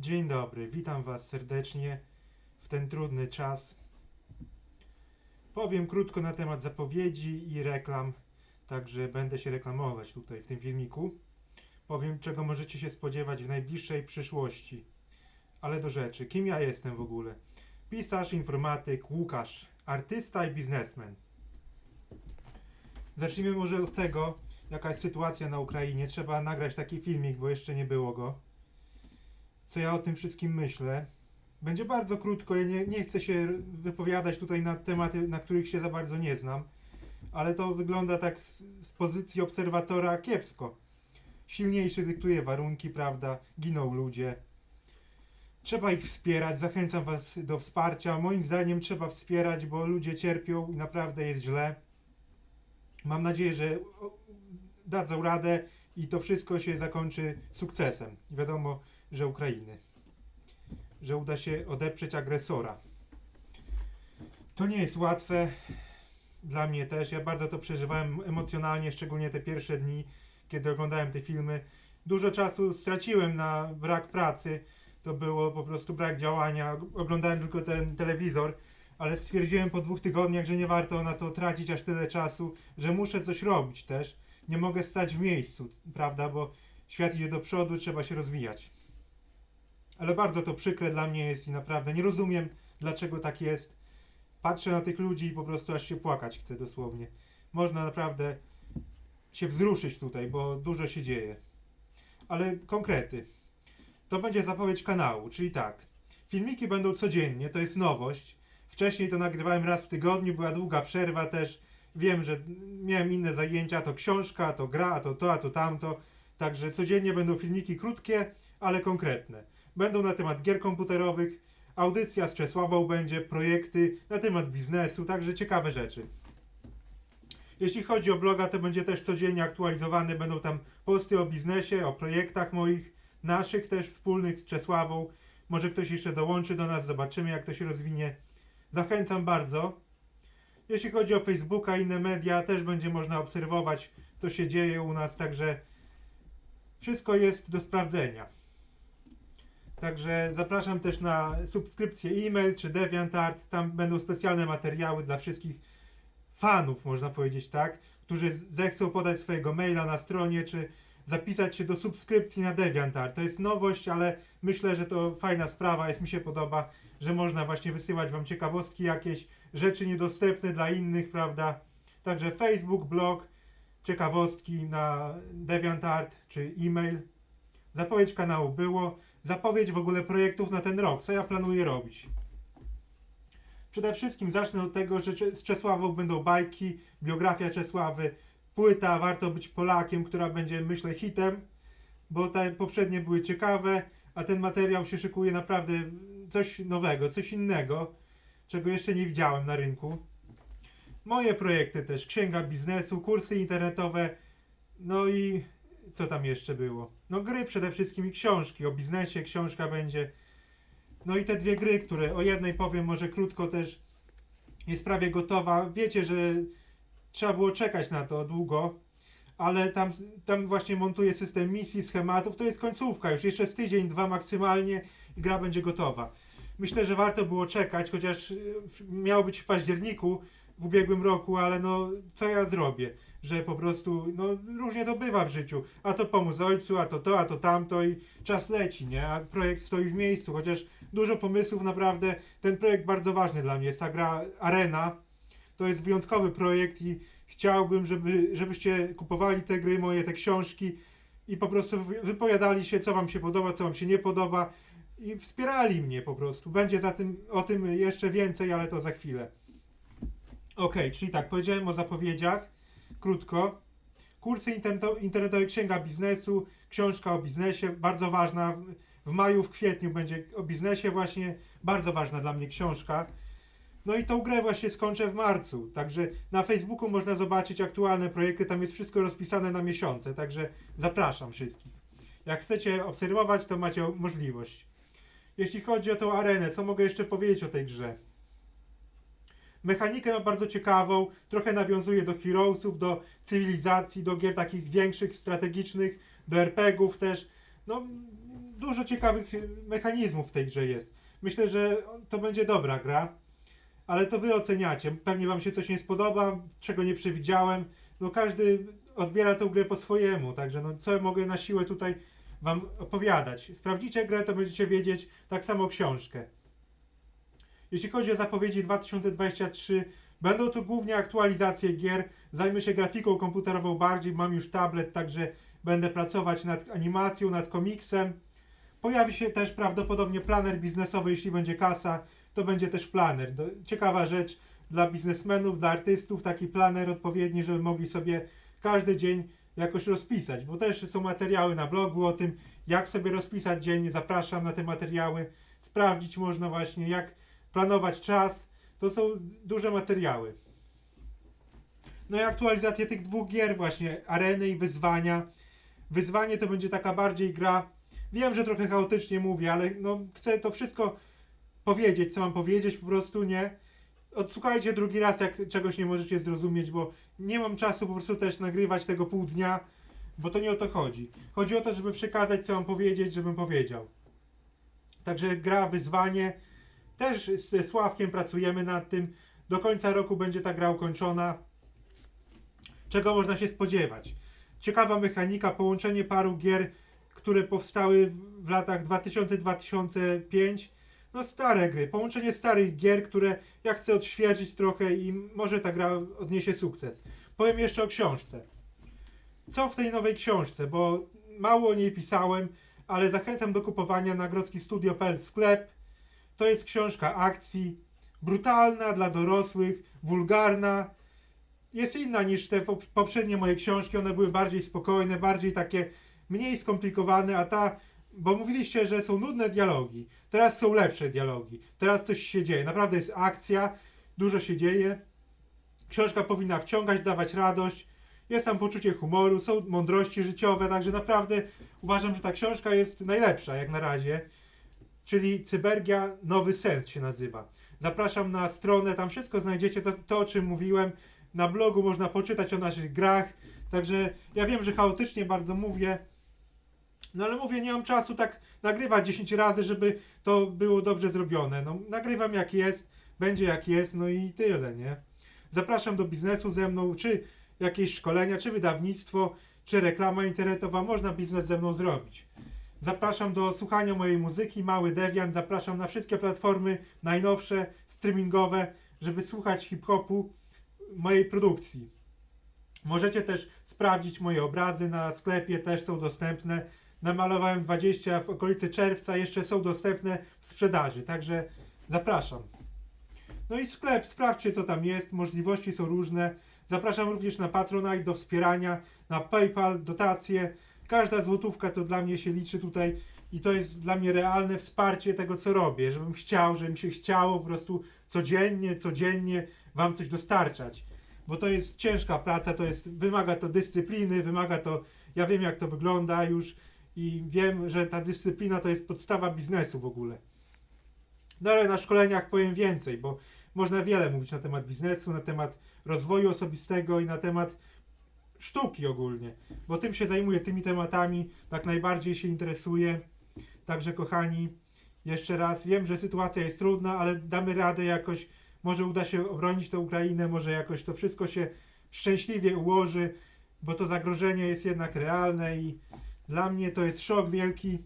Dzień dobry, witam Was serdecznie w ten trudny czas. Powiem krótko na temat zapowiedzi i reklam, także będę się reklamować tutaj w tym filmiku. Powiem, czego możecie się spodziewać w najbliższej przyszłości. Ale do rzeczy, kim ja jestem w ogóle? Pisarz, informatyk, Łukasz, artysta i biznesmen. Zacznijmy może od tego, jaka jest sytuacja na Ukrainie. Trzeba nagrać taki filmik, bo jeszcze nie było go co ja o tym wszystkim myślę. Będzie bardzo krótko, ja nie, nie chcę się wypowiadać tutaj na tematy, na których się za bardzo nie znam, ale to wygląda tak z, z pozycji obserwatora kiepsko. Silniejszy dyktuje warunki, prawda? Giną ludzie. Trzeba ich wspierać, zachęcam Was do wsparcia. Moim zdaniem trzeba wspierać, bo ludzie cierpią i naprawdę jest źle. Mam nadzieję, że dadzą radę i to wszystko się zakończy sukcesem. Wiadomo, że Ukrainy. Że uda się odeprzeć agresora. To nie jest łatwe. Dla mnie też. Ja bardzo to przeżywałem emocjonalnie, szczególnie te pierwsze dni, kiedy oglądałem te filmy. Dużo czasu straciłem na brak pracy. To było po prostu brak działania. Oglądałem tylko ten telewizor, ale stwierdziłem po dwóch tygodniach, że nie warto na to tracić aż tyle czasu, że muszę coś robić też. Nie mogę stać w miejscu, prawda? Bo świat idzie do przodu, trzeba się rozwijać. Ale bardzo to przykre dla mnie jest i naprawdę nie rozumiem, dlaczego tak jest. Patrzę na tych ludzi i po prostu aż się płakać chcę dosłownie. Można naprawdę się wzruszyć tutaj, bo dużo się dzieje. Ale konkrety. To będzie zapowiedź kanału, czyli tak. Filmiki będą codziennie, to jest nowość. Wcześniej to nagrywałem raz w tygodniu, była długa przerwa też. Wiem, że miałem inne zajęcia, to książka, to gra, to to, a to tamto. Także codziennie będą filmiki krótkie, ale konkretne. Będą na temat gier komputerowych, audycja z Czesławą będzie, projekty na temat biznesu, także ciekawe rzeczy. Jeśli chodzi o bloga, to będzie też codziennie aktualizowany, będą tam posty o biznesie, o projektach moich, naszych też wspólnych z Czesławą. Może ktoś jeszcze dołączy do nas, zobaczymy jak to się rozwinie. Zachęcam bardzo. Jeśli chodzi o Facebooka i inne media, też będzie można obserwować, co się dzieje u nas, także wszystko jest do sprawdzenia. Także zapraszam też na subskrypcję e-mail czy DeviantArt. Tam będą specjalne materiały dla wszystkich fanów, można powiedzieć tak, którzy zechcą podać swojego maila na stronie, czy zapisać się do subskrypcji na DeviantArt. To jest nowość, ale myślę, że to fajna sprawa, jest mi się podoba, że można właśnie wysyłać wam ciekawostki jakieś, rzeczy niedostępne dla innych, prawda? Także Facebook, blog, ciekawostki na DeviantArt czy e-mail. Zapowiedź kanału było, zapowiedź w ogóle projektów na ten rok, co ja planuję robić. Przede wszystkim zacznę od tego, że z Czesławą będą bajki, biografia Czesławy, płyta Warto być Polakiem, która będzie myślę hitem, bo te poprzednie były ciekawe, a ten materiał się szykuje naprawdę coś nowego, coś innego, czego jeszcze nie widziałem na rynku. Moje projekty też, księga biznesu, kursy internetowe, no i co tam jeszcze było? No gry przede wszystkim i książki, o biznesie książka będzie. No i te dwie gry, które o jednej powiem może krótko też jest prawie gotowa. Wiecie, że trzeba było czekać na to długo, ale tam, tam właśnie montuję system misji, schematów. To jest końcówka, już jeszcze z tydzień, dwa maksymalnie i gra będzie gotowa. Myślę, że warto było czekać, chociaż w- miało być w październiku w ubiegłym roku, ale no co ja zrobię? Że po prostu, no różnie to bywa w życiu. A to pomóc ojcu, a to to, a to tamto i czas leci, nie? A projekt stoi w miejscu, chociaż dużo pomysłów naprawdę. Ten projekt bardzo ważny dla mnie jest ta gra Arena. To jest wyjątkowy projekt i chciałbym, żeby, żebyście kupowali te gry moje, te książki i po prostu wy- wypowiadali się, co wam się podoba, co wam się nie podoba i wspierali mnie po prostu. Będzie za tym, o tym jeszcze więcej, ale to za chwilę. Okej, czyli tak, powiedziałem o zapowiedziach, krótko. Kursy interneto- internetowe Księga Biznesu, książka o biznesie, bardzo ważna. W maju, w kwietniu będzie o biznesie właśnie, bardzo ważna dla mnie książka. No i tą grę właśnie skończę w marcu, także na Facebooku można zobaczyć aktualne projekty, tam jest wszystko rozpisane na miesiące, także zapraszam wszystkich. Jak chcecie obserwować, to macie możliwość. Jeśli chodzi o tą arenę, co mogę jeszcze powiedzieć o tej grze? Mechanikę ma bardzo ciekawą, trochę nawiązuje do Heroesów, do cywilizacji, do gier takich większych, strategicznych, do RPGów też. No, dużo ciekawych mechanizmów w tej grze jest. Myślę, że to będzie dobra gra, ale to wy oceniacie. Pewnie wam się coś nie spodoba, czego nie przewidziałem. No każdy odbiera tę grę po swojemu, także no co mogę na siłę tutaj wam opowiadać. Sprawdzicie grę, to będziecie wiedzieć tak samo książkę. Jeśli chodzi o zapowiedzi 2023, będą to głównie aktualizacje gier. Zajmę się grafiką komputerową bardziej, mam już tablet, także będę pracować nad animacją, nad komiksem. Pojawi się też prawdopodobnie planer biznesowy, jeśli będzie kasa, to będzie też planer. Ciekawa rzecz dla biznesmenów, dla artystów, taki planer odpowiedni, żeby mogli sobie każdy dzień jakoś rozpisać, bo też są materiały na blogu o tym, jak sobie rozpisać dzień. Zapraszam na te materiały. Sprawdzić można właśnie, jak planować czas. To są duże materiały. No i aktualizację tych dwóch gier właśnie, areny i wyzwania. Wyzwanie to będzie taka bardziej gra. Wiem, że trochę chaotycznie mówię, ale no chcę to wszystko powiedzieć, co mam powiedzieć, po prostu nie. Odsłuchajcie drugi raz, jak czegoś nie możecie zrozumieć, bo nie mam czasu po prostu też nagrywać tego pół dnia, bo to nie o to chodzi. Chodzi o to, żeby przekazać, co mam powiedzieć, żebym powiedział. Także gra, wyzwanie. Też ze Sławkiem pracujemy nad tym. Do końca roku będzie ta gra ukończona. Czego można się spodziewać? Ciekawa mechanika, połączenie paru gier, które powstały w, latach 2000-2005. No stare gry, połączenie starych gier, które ja chcę odświeżyć trochę i może ta gra odniesie sukces. Powiem jeszcze o książce. Co w tej nowej książce, bo mało o niej pisałem, ale zachęcam do kupowania na grodzkistudio.pl sklep. To jest książka akcji, brutalna dla dorosłych, wulgarna. Jest inna niż te pop- poprzednie moje książki, one były bardziej spokojne, bardziej takie mniej skomplikowane, a ta, bo mówiliście, że są nudne dialogi. Teraz są lepsze dialogi. Teraz coś się dzieje. Naprawdę jest akcja, dużo się dzieje. Książka powinna wciągać, dawać radość. Jest tam poczucie humoru, są mądrości życiowe, także naprawdę uważam, że ta książka jest najlepsza jak na razie. Czyli Cybergia Nowy Sens się nazywa. Zapraszam na stronę, tam wszystko znajdziecie, to, to o czym mówiłem. Na blogu można poczytać o naszych grach. Także ja wiem, że chaotycznie bardzo mówię. No ale mówię, nie mam czasu tak nagrywać 10 razy, żeby to było dobrze zrobione. No nagrywam jak jest, będzie jak jest, no i tyle, nie? Zapraszam do biznesu ze mną, czy jakieś szkolenia, czy wydawnictwo, czy reklama internetowa, można biznes ze mną zrobić. Zapraszam do słuchania mojej muzyki, Mały Deviant, zapraszam na wszystkie platformy najnowsze, streamingowe, żeby słuchać hip-hopu mojej produkcji. Możecie też sprawdzić moje obrazy na sklepie, też są dostępne. Namalowałem 20 w okolicy czerwca, jeszcze są dostępne w sprzedaży, także zapraszam. No i sklep, sprawdźcie co tam jest, możliwości są różne. Zapraszam również na Patronite do wspierania, na PayPal, dotacje. Każda złotówka to dla mnie się liczy tutaj i to jest dla mnie realne wsparcie tego, co robię, żebym chciał, żeby mi się chciało po prostu codziennie, codziennie Wam coś dostarczać. Bo to jest ciężka praca, to jest, wymaga to dyscypliny, wymaga to, ja wiem jak to wygląda już i wiem, że ta dyscyplina to jest podstawa biznesu w ogóle. No ale na szkoleniach powiem więcej, bo można wiele mówić na temat biznesu, na temat rozwoju osobistego i na temat sztuki ogólnie, bo tym się zajmuję, tymi tematami tak najbardziej się interesuję. Także kochani, jeszcze raz, wiem, że sytuacja jest trudna, ale damy radę jakoś, może uda się obronić tę Ukrainę, może jakoś to wszystko się szczęśliwie ułoży, bo to zagrożenie jest jednak realne i dla mnie to jest szok wielki.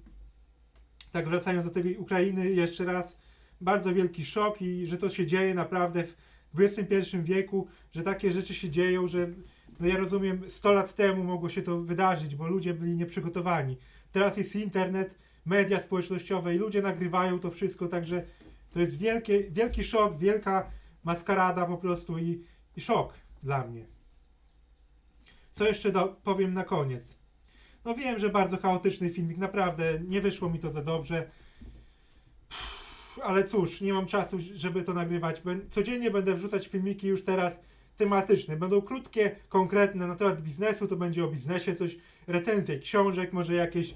Tak wracając do tej Ukrainy jeszcze raz, bardzo wielki szok i że to się dzieje naprawdę w XXI wieku, że takie rzeczy się dzieją, że no ja rozumiem 100 lat temu mogło się to wydarzyć, bo ludzie byli nieprzygotowani. Teraz jest internet, media społecznościowe i ludzie nagrywają to wszystko, także to jest wielkie, wielki szok, wielka maskarada po prostu i, i szok dla mnie. Co jeszcze do, powiem na koniec? No wiem, że bardzo chaotyczny filmik, naprawdę nie wyszło mi to za dobrze. Pff, Ale cóż, nie mam czasu, żeby to nagrywać. Codziennie będę wrzucać filmiki już teraz tematyczne. Będą krótkie, konkretne na temat biznesu, to będzie o biznesie coś, recenzje książek, może jakieś,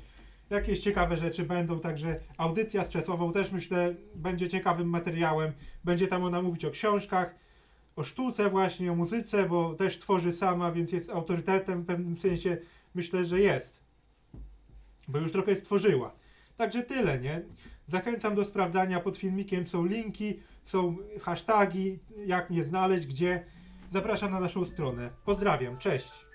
jakieś ciekawe rzeczy będą, także audycja z Czesławą też myślę będzie ciekawym materiałem. Będzie tam ona mówić o książkach, o sztuce właśnie, o muzyce, bo też tworzy sama, więc jest autorytetem w pewnym sensie, myślę, że jest. Bo już trochę stworzyła. Także tyle, nie? Zachęcam do sprawdzania. Pod filmikiem są linki, są hasztagi, jak mnie znaleźć, gdzie. Zapraszam na naszą stronę. Pozdrawiam, cześć.